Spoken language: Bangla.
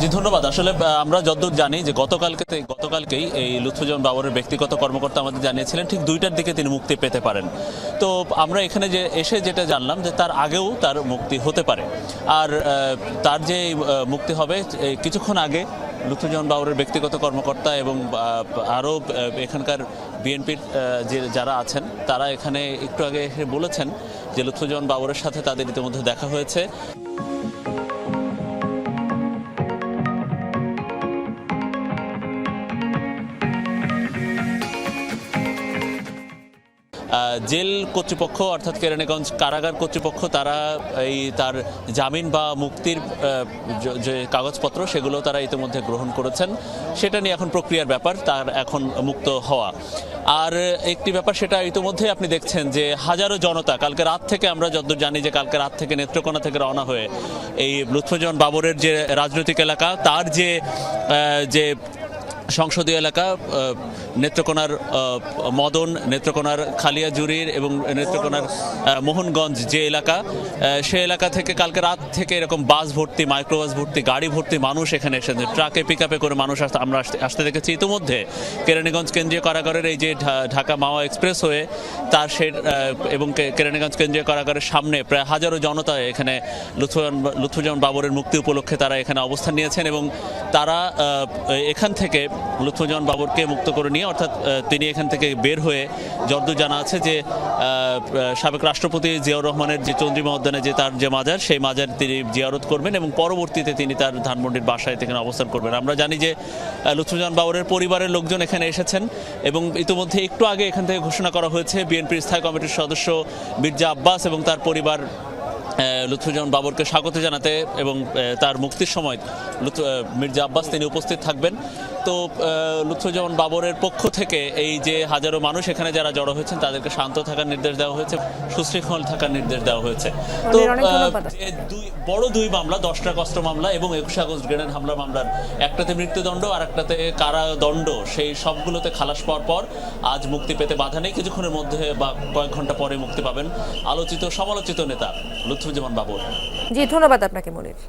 জি, ধন্যবাদ। আসলে আমরা যতদূর জানি যে গতকালকে গতকালকেই এই লুৎফুজন বাবরের ব্যক্তিগত কর্মকর্তা আমাদের জানিয়েছিলেন, ঠিক দুইটার দিকে তিনি মুক্তি পেতে পারেন। তো আমরা এখানে যে এসে যেটা জানলাম যে তার আগেও তার মুক্তি হতে পারে। আর তার যে মুক্তি হবে কিছুক্ষণ আগে লুৎফুজন বাবরের ব্যক্তিগত কর্মকর্তা এবং আরও এখানকার বিএনপির যে যারা আছেন, তারা এখানে একটু আগে এসে বলেছেন যে লুৎফুজন বাবরের সাথে তাদের ইতিমধ্যে দেখা হয়েছে। জেল কর্তৃপক্ষ অর্থাৎ কেরানীগঞ্জ কারাগার কর্তৃপক্ষ, তারা এই তার জামিন বা মুক্তির যে- কাগজপত্র, সেগুলো তারা ইতিমধ্যে গ্রহণ করেছেন। সেটা নিয়ে এখন প্রক্রিয়ার ব্যাপার, তার এখন মুক্ত হওয়া। আর একটি ব্যাপার, সেটা ইতিমধ্যে আপনি দেখছেন যে হাজারো জনতা, কালকে রাত থেকে আমরা যতদূর জানি যে কালকে রাত থেকে নেত্রকোনা থেকে রওনা হয়ে এই লুৎফুজন বাবরের যে রাজনৈতিক এলাকা, তার যে যে সংসদীয় এলাকা নেত্রকোনার মদন, নেত্রকোনার খালিয়াজুরির এবং নেত্রকোনার মোহনগঞ্জ যে এলাকা সে এলাকা থেকে কালকে রাত থেকে এরকম বাস ভর্তি, মাইক্রোবাস ভর্তি, গাড়ি ভর্তি মানুষ এখানে এসেছে। ট্রাকে পিক আপে করে মানুষ আসতে আমরা আসতে- দেখেছি। ইতিমধ্যে কেরানীগঞ্জ কেন্দ্রীয় কারাগারের এই যে ঢাকা মাওয়া এক্সপ্রেস হয়ে তার সে এবং কেরানীগঞ্জ কেন্দ্রীয় কারাগারের সামনে প্রায় হাজারো জনতা এখানে লুৎফুজান লুৎফুজান বাবরের মুক্তি উপলক্ষে তারা এখানে অবস্থান নিয়েছেন এবং তারা এখান থেকে লুৎফুজান বাবরকে মুক্ত করে নিয়ে অর্থাৎ তিনি এখান থেকে বের হয়ে যদ্দূর জানা আছে যে সাবেক রাষ্ট্রপতি জিয়াউর রহমানের যে চন্দ্রিমা উদ্যানে যে তার যে মাজার সেই মাজার তিনি জিয়ারত করবেন এবং পরবর্তীতে তিনি তার ধানমন্ডির বাসায় এখানে অবস্থান করবেন। আমরা জানি যে লুৎফুজান বাবরের পরিবারের লোকজন এখানে এসেছেন এবং ইতিমধ্যে একটু আগে এখান থেকে ঘোষণা করা হয়েছে বিএনপির স্থায়ী কমিটির সদস্য মির্জা আব্বাস এবং তার পরিবার আহ, বাবরকে স্বাগত জানাতে এবং তার মুক্তির সময় মির্জা আব্বাস তিনি উপস্থিত থাকবেন। তো আহ, লুৎফুজামান বাবরের পক্ষ থেকে এই যে হাজারো মানুষ এখানে যারা জড়ো হয়েছেন তাদেরকে শান্ত থাকার নির্দেশ দেওয়া হয়েছে সুশৃঙ্খল থাকার নির্দেশ দেওয়া হয়েছে। তো দুই বড় দুই মামলা দশটা কষ্ট মামলা এবং একুশে আগস্ট গ্রেনেড হামলা মামলার। একটাতে মৃত্যুদণ্ড আর একটাতে কারাদণ্ড। সেই সবগুলোতে খালাস পাওয়ার পর আজ মুক্তি পেতে বাধা নেই। কিছুক্ষণের মধ্যে বা কয়েক ঘণ্টা পরে মুক্তি পাবেন আলোচিত সমালোচিত নেতা লুৎফুজ্জামান বাবর। জি ধন্যবাদ আপনাকে মনির।